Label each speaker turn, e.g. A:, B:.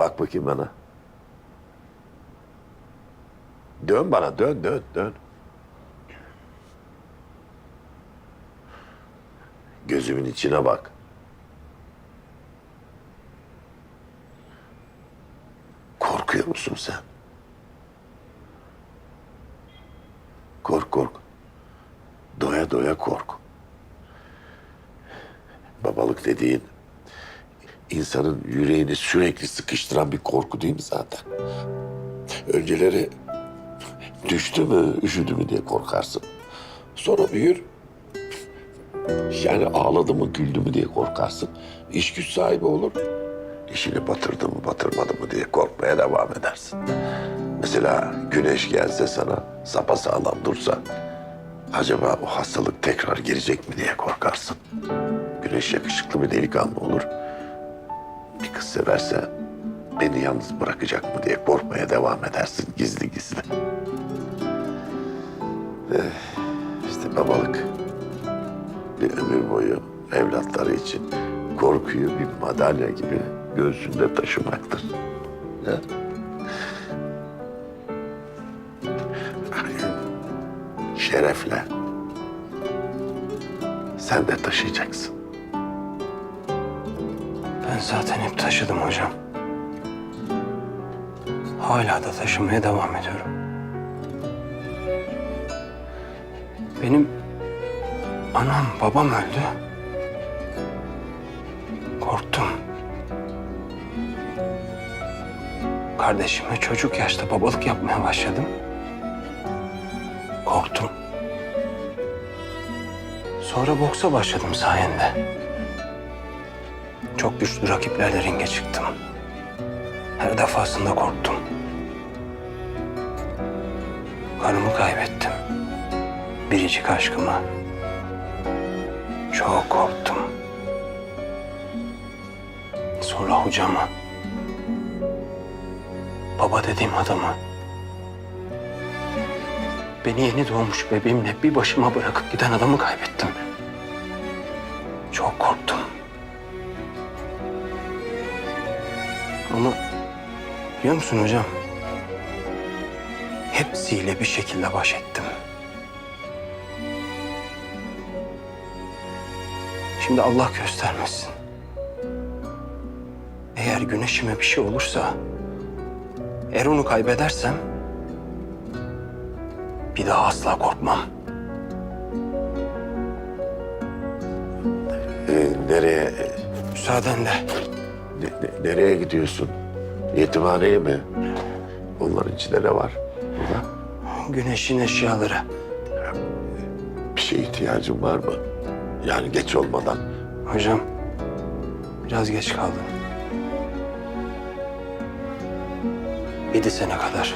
A: Bak bakayım bana. Dön bana, dön, dön, dön. Gözümün içine bak. Korkuyor musun sen? Kork, kork. Doya doya kork. Babalık dediğin insanın yüreğini sürekli sıkıştıran bir korku değil mi zaten? Önceleri düştü mü, üşüdü mü diye korkarsın. Sonra büyür, yani ağladı mı, güldü mü diye korkarsın. İş güç sahibi olur. İşini batırdı mı, batırmadı mı diye korkmaya devam edersin. Mesela güneş gelse sana sapasağlam dursa... ...acaba o hastalık tekrar girecek mi diye korkarsın. Güneş yakışıklı bir delikanlı olur. Severse beni yalnız bırakacak mı diye korkmaya devam edersin gizli gizli. Eh, işte babalık bir ömür boyu evlatları için korkuyu bir madalya gibi göğsünde taşımaktır. Ya. Şerefle sen de taşıyacaksın.
B: Zaten hep taşıdım hocam. Hala da taşımaya devam ediyorum. Benim anam babam öldü. Korktum. Kardeşime çocuk yaşta babalık yapmaya başladım. Korktum. Sonra boksa başladım sayende. Çok güçlü rakiplerle ringe çıktım. Her defasında korktum. Karımı kaybettim. Biricik aşkımı. Çok korktum. Sonra hocamı. Baba dediğim adamı. Beni yeni doğmuş bebeğimle bir başıma bırakıp giden adamı kaybettim. Çok korktum. Ama biliyor musun hocam? Hepsiyle bir şekilde baş ettim. Şimdi Allah göstermesin. Eğer güneşime bir şey olursa, eğer onu kaybedersem bir daha asla korkmam.
A: Ee, nereye
B: Müsaadenle.
A: Ne- ne- nereye gidiyorsun? Yetimhaneye mi? Onların içinde ne var? Burada
B: Güneşin eşyaları.
A: bir şeye ihtiyacın var mı? Yani geç olmadan.
B: Hocam, biraz geç kaldım. Yedi sene kadar